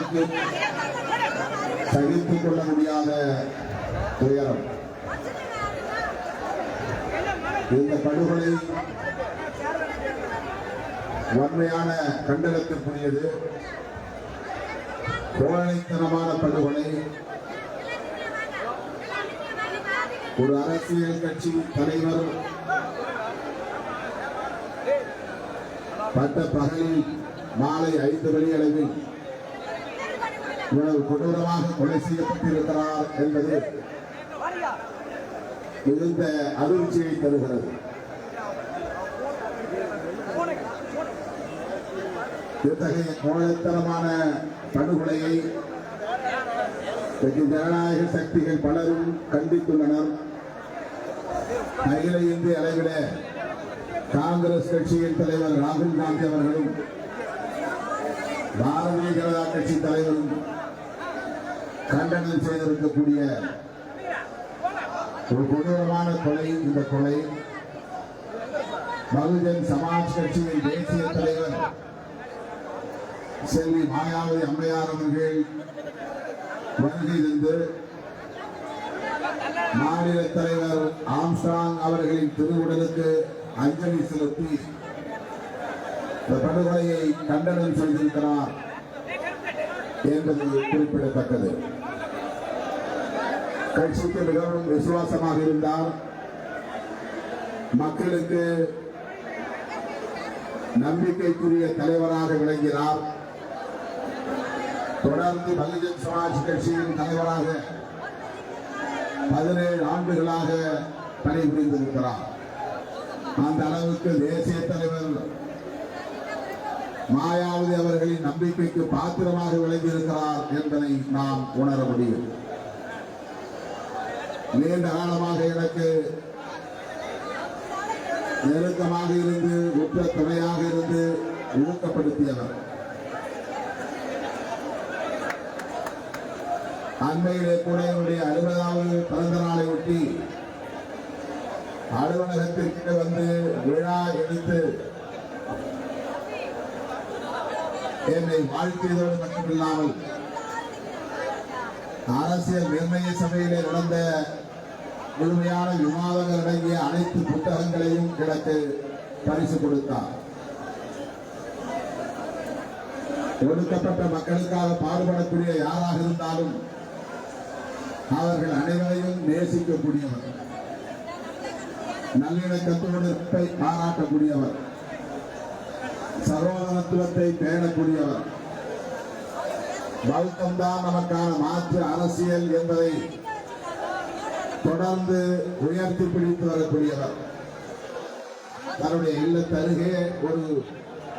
யாருக்கும் சகித்துக் கொள்ள முடியாத துயரம். இந்த படுகொலை வன்மையான கண்டனத்திற்குரியது. கோழைத்தனமான படுகொலை. ஒரு அரசியல் கட்சி தலைவர் பட்ட பகலில் மாலை ஐந்து மணி அளவில் இவ்வளவு கொடூரமாக கொலை செய்யப்பட்டிருக்கிறார் என்பது மிகுந்த அதிர்ச்சியை தருகிறது. இத்தகைய கோழைத்தனமான படுகொலையை ஜனநாயக சக்திகள் பலரும் கண்டித்துள்ளனர். அகில இந்திய அளவில காங்கிரஸ் கட்சியின் தலைவர் ராகுல் காந்தி அவர்களும் பாரதிய ஜனதா கட்சி தலைவரும் கண்டனம் செய்திருக்கக்கூடிய ஒரு கொடூரமான கொலை இந்த கொலை. பகுஜன் சமாஜ் கட்சியின் தேசிய தலைவர் செல்வி மாயாவதி அம்மையார் அவர்கள் வருகை தந்து மாநில தலைவர் ஆம்ஸ்டாங் அவர்களின் திருவுடலுக்கு அஞ்சலி செலுத்தி இந்த படுகொலையை கண்டனம் செய்திருக்கிறார் என்பது குறிப்பிடத்தக்கது. கட்சிக்கு மிகவும் விசுவாசமாக இருந்தார். மக்களுக்கு நம்பிக்கைக்குரிய தலைவராக விளங்கினார். தொடர்ந்து பகுஜன் சமாஜ் கட்சியின் தலைவராக பதினேழு ஆண்டுகளாக பணிபுரிந்திருக்கிறார். அந்த அளவுக்கு தேசிய தலைவர் மாயாவதி அவர்களின் நம்பிக்கைக்கு பாத்திரமாக விளங்கியிருக்கிறார் என்பதை நாம் உணர முடியும். நீண்ட காலமாக எனக்கு நெருக்கமாக இருந்து உற்ற துணையாக இருந்து ஊக்கப்படுத்தியவர் அண்மையிலே கூட என்னுடைய அறுபதாவது பிறந்த நாளை ஒட்டி அலுவலகத்திற்கு வந்து விழா எடுத்து என்னை வாழ்த்தியதோடு மட்டுமில்லாமல் அரசியல் நிர்ணய சபையிலே நடந்த முழுமையான விவாதங்கள் அடங்கிய அனைத்து புத்தகங்களையும் கிடைத்து பரிசு கொடுத்தார். ஒடுக்கப்பட்ட மக்களுக்காக பாடுபடக்கூடிய யாராக இருந்தாலும் அவர்கள் அனைவரையும் நேசிக்கக்கூடியவர். நல்லிணக்கத்தோடு பாராட்டக்கூடியவர். சர்வதனத்துவத்தை பேணக்கூடியவர். பௌத்தம் தான் நமக்கான மாற்று அரசியல் என்பதை தொடர்ந்து உயர்த்தி பிடித்து வரக்கூடியவர். தன்னுடைய இல்லத்தருகே ஒரு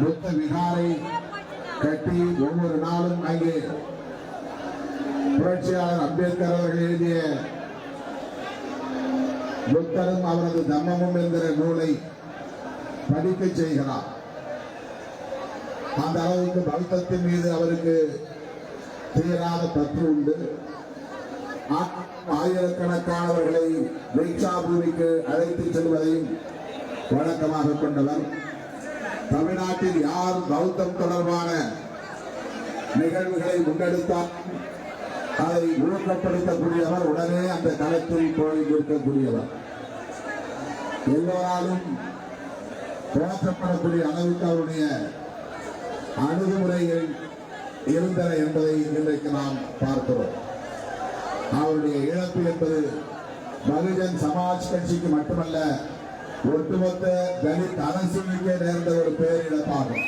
புத்த விகாரை கட்டி ஒவ்வொரு நாளும் அங்கே புரட்சியாளர் அம்பேத்கர் அவர்கள் எழுதிய புத்தரும் அவரது தம்மமும் என்கிற நூலை படிக்க செய்கிறார். அந்த அளவுக்கு பௌத்தத்தின் மீது அவருக்கு தீராத பற்று உண்டு. ஆயிரக்கணக்கானவர்களை தீட்சா பூமிக்கு அழைத்துச் செல்வதையும் வழக்கமாக கொண்டவர். தமிழ்நாட்டில் யார் பௌத்தம் தொடர்பான நிகழ்வுகளை முன்னெடுத்தால் அதை ஊக்கப்படுத்தக்கூடியவர் உடனே அந்த தளத்தில் போய் இருக்கக்கூடியவர் எல்லோராலும் போற்றப்படக்கூடிய அளவுக்கு அவருடைய அணுகுமுறைகள் இருந்தன என்பதை இன்றைக்கு நாம் பார்க்கிறோம். அவருடைய இழப்பு என்பது பகுஜன் சமாஜ் கட்சிக்கு மட்டுமல்ல ஒட்டுமொத்த தலித் அரசுக்கே நேர்ந்த ஒரு பேரிழப்பாகும்.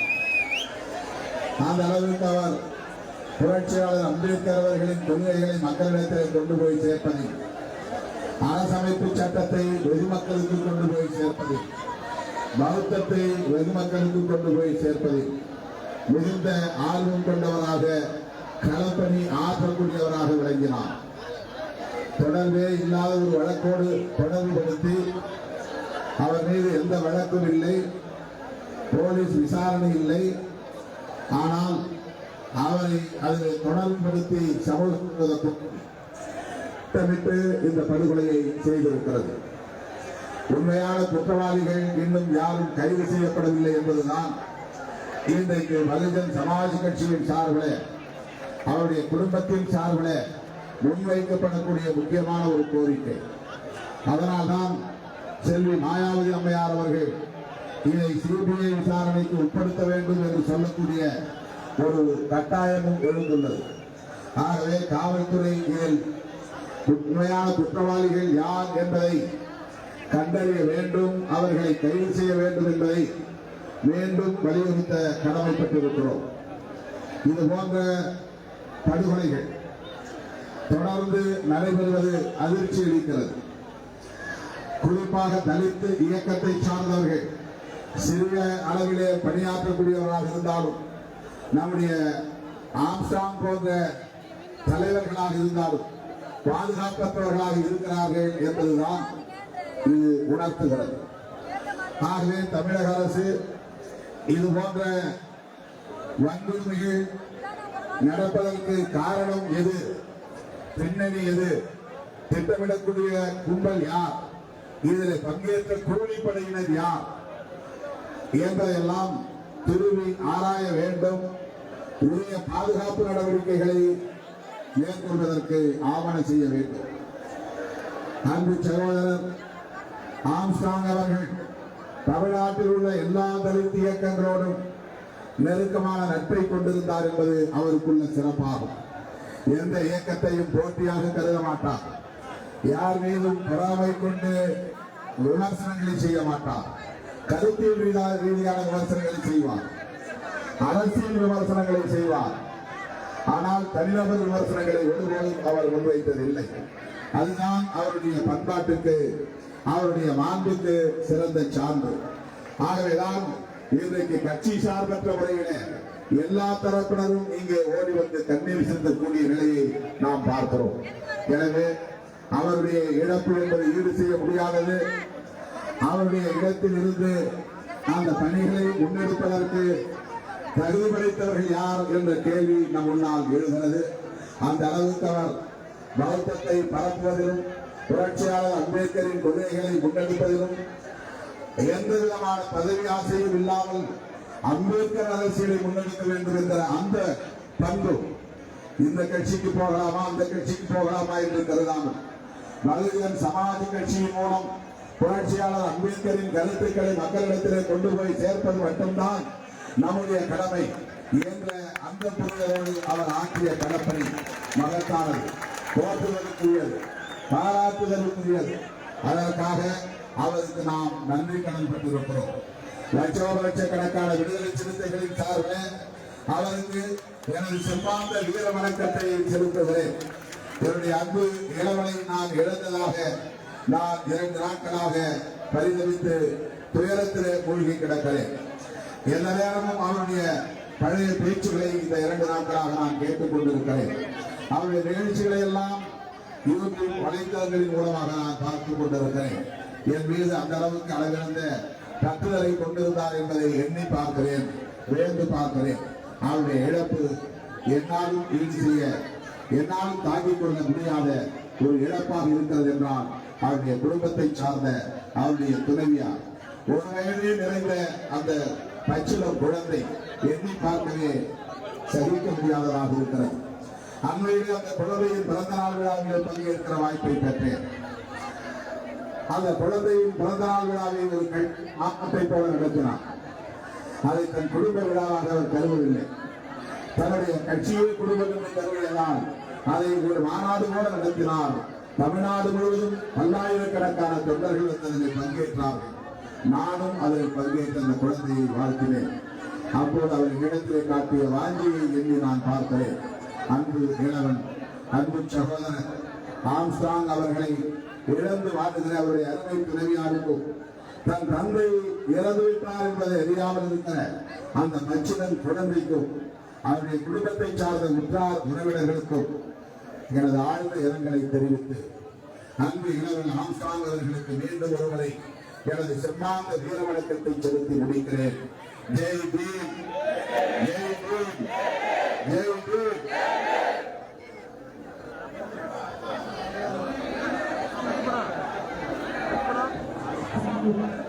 அந்த அளவுக்கு அவர் புரட்சியாளர் அம்பேத்கர் அவர்களின் கொள்கைகளை மக்களிடத்தில் கொண்டு போய் சேர்ப்பது அரசமைப்பு சட்டத்தை வெகுமக்களுக்கு கொண்டு போய் சேர்ப்பது பௌத்தத்தை வெகுமக்களுக்கு கொண்டு போய் சேர்ப்பது மிகுந்த ஆர்வம் கொண்டவராக களப்பணி ஆற்றக்கூடியவராக விளங்கினார். தொடர்பே இல்லாத ஒரு வழக்கோடு தொடர்புபடுத்தி அவர் மீது எந்த வழக்கும் இல்லை. போலீஸ் விசாரணை இல்லை. ஆனால் அவரை அதில் தொடர்புபடுத்தி சமூகத்திற்கு திட்டமிட்டு இந்த படுகொலையை செய்திருக்கிறது. உண்மையான குற்றவாளிகள் இன்னும் யாரும் கைது செய்யப்படவில்லை என்பதுதான் இன்றைக்கு பகுஜன் சமாஜ் கட்சியின் சார்பில் அவருடைய குடும்பத்தின் சார்பில் முன்வைக்கப்படக்கூடிய முக்கியமான ஒரு கோரிக்கை. அதனால்தான் செல்வி மாயாவதி அம்மையார் அவர்கள் இதை சிபிஐ விசாரணைக்கு உட்படுத்த வேண்டும் என்று சொல்லக்கூடிய ஒரு கட்டாயமும் எழுந்துள்ளது. ஆகவே காவல்துறை இதில் உண்மையான குற்றவாளிகள் யார் என்பதை கண்டறிய வேண்டும் அவர்களை கைது செய்ய வேண்டும் என்பதை மீண்டும் வலியுறுத்த கடமைப்பட்டிருக்கிறோம். இது போன்ற படுகொலைகள் தொடர்ந்து நடைபெறுவது அதிர்ச்சி அளிக்கிறது. குறிப்பாக தலித்து இயக்கத்தை சார்ந்தவர்கள் சிறிய அளவிலே பணியாற்றக்கூடியவர்களாக இருந்தாலும் நம்முடைய ஆம்ஸ்டாங் போன்ற தலைவர்களாக இருந்தாலும் பாதுகாப்பற்றவர்களாக இருக்கிறார்கள் என்பதுதான் இது உணர்த்துகிறது. ஆகவே தமிழக அரசு இது போன்ற வன்கொடுமைகள் நடப்பதற்கு காரணம் எது? பின்னணி எது? திட்டமிடக்கூடிய கும்பல் யார்? இதில் பங்கேற்ற கூலிப்படையினர் யார்? என்பதெல்லாம் திரும்பி ஆராய வேண்டும். உரிய பாதுகாப்பு நடவடிக்கைகளை மேற்கொள்வதற்கு ஆவணம் செய்ய வேண்டும். அன்பு சகோதரர் ஆம்ஸ்டாங் அவர்கள். தமிழ்நாட்டில் உள்ள எல்லா தலித் இயக்கங்களோடும் நெருக்கமான நட்பை கொண்டிருந்தார் என்பது அவருக்குள்ள சிறப்பாகும். எந்த இயக்கத்தையும் போட்டியாக கருத மாட்டார். யார் மீதும் பொறாமை கொண்டு விமர்சனங்களை செய்ய மாட்டார். கருத்தியல் ரீதியான ரீதியான விமர்சனங்களை செய்வார். அரசியல் விமர்சனங்களை செய்வார். ஆனால் தனிநபர் விமர்சனங்களை ஒருபோதும் அவர் முன்வைத்ததில்லை. அதுதான் அவருடைய பண்பாட்டுக்கு அவருடைய மாண்புக்கு சிறந்த சான்று. ஆகவேதான் இன்றைக்கு கட்சி சார்பற்ற முறையிலே எல்லா தரப்பினரும் இங்கே ஓடி வந்து கண்ணீர் சிந்தக்கூடிய நிலையை நாம் பார்க்கிறோம். எனவே அவருடைய இழப்பு என்பதை ஈடு செய்ய முடியாதது. அவருடைய இடத்தில் இருந்து அந்த பணிகளை முன்னெடுப்பதற்கு தகுதி படைத்தவர்கள் யார் என்ற கேள்வி நம் முன்னால் எழுகிறது. அந்த அளவுக்கு அவர் பௌத்தத்தை பரப்புவதிலும் புரட்சியாளர் அம்பேத்கரின் கொள்கைகளை முன்னெடுப்பதிலும் எந்த விதமான பதவி ஆசையும் இல்லாமல் அம்பேத்கர் அரசியலை முன்னெடுக்க வேண்டும் என்ற அந்த பண்பு இந்த கட்சிக்கு போகலாமா அந்த கட்சிக்கு போகலாமா என்று கருதாமல் மகளிர் சமாஜ் கட்சியின் மூலம் புரட்சியாளர் அம்பேத்கரின் கருத்துக்களை மக்களிடத்திலே கொண்டு போய் சேர்ப்பது மட்டும்தான் நம்முடைய கடமை என்ற அந்த புரிதலோடு அவர் ஆற்றிய கடப்பணி மகத்தானது. போற்றுவதற்குரியது பாராட்டுதலுக்குரியது. அதற்காக அவருக்கு நாம் நன்றி கடன் பெற்றிருக்கிறோம். லட்சோப லட்சக்கணக்கான விடுதலை சிறுத்தைகளின் சார்பில் அவருக்கு எனது செம்பார்ந்த வீர வணக்கத்தை செலுத்துகிறேன். என்னுடைய அன்பு இளவனை நான் இழந்ததாக நான் இரண்டு நாட்களாக பரிதவித்து துயரத்திலே மூழ்கி கிடக்கிறேன். எந்த நேரமும் அவருடைய பழைய பேச்சுகளை இந்த இரண்டு நாட்களாக நான் கேட்டுக் கொண்டிருக்கிறேன். அவருடைய நிகழ்ச்சிகளை எல்லாம் யூடியூப் வலைத்தளங்களின் மூலமாக நான் பார்த்துக் கொண்டிருக்கிறேன். என் மீது அந்த அளவுக்கு அளவிழந்த கட்டுதலை கொண்டிருந்தார் என்பதை எண்ணி பார்க்கிறேன் வியந்து பார்க்கிறேன். அவருடைய இழப்பு என்னாலும் ஈடு செய்ய என்னாலும் தாங்கிக் கொள்ள முடியாத ஒரு இழப்பாக இருக்கிறது என்றால் அவருடைய குடும்பத்தை சார்ந்த அவருடைய துணைவியார். ஒரு வயதில் நிறைந்த அந்த பச்சிலம் குழந்தை எண்ணி பார்க்கவே சகிக்க முடியாததாக இருக்கிறது. அண்மையில் அந்த குழந்தையின் பிறந்த நாள் விழாவில் பங்கேற்கிற வாய்ப்பை பெற்றேன். அந்த குழந்தையின் பிறந்த நாள் ஒரு கண் போல நடத்தினார். அதை தன் குடும்ப விழாவாக அவர் கருதவில்லை. தன்னுடைய கட்சியை குடும்பங்கள் என்று அதை ஒரு மாநாடு போல நடத்தினார். தமிழ்நாடு முழுவதும் பல்லாயிரக்கணக்கான தொண்டர்கள் அதில் பங்கேற்றார்கள். நானும் அதில் பங்கேற்ற அந்த குழந்தையை வாழ்த்தினேன். அப்போது அவர் இடத்திலே காட்டிய வாஞ்சியை எண்ணி நான் பார்க்கிறேன் அன்பு இளவன் அன்பு சகோதரன் ஆம்ஸ்டாங் அவர்களை இழந்து வாழுகிற அவருடைய அருமை துணைவியாருக்கும் தன் தந்தை இறந்து விட்டார் என்பதை அறியாமல் இருந்த அந்த மச்சிதன் குழந்தைக்கும் அவருடைய குடும்பத்தை சார்ந்த உற்றார் உறவினர்களுக்கும் எனது ஆழ்ந்த இரங்கலை தெரிவித்து அன்பு இளவன் ஆம்சாங் அவர்களுக்கு மீண்டும் ஒருவரை எனது செம்மாந்த வீர வணக்கத்தை செலுத்தி முடிக்கிறேன். ஜெய் பீம்! ஜெய் பீம்! ஜெய் Obrigado.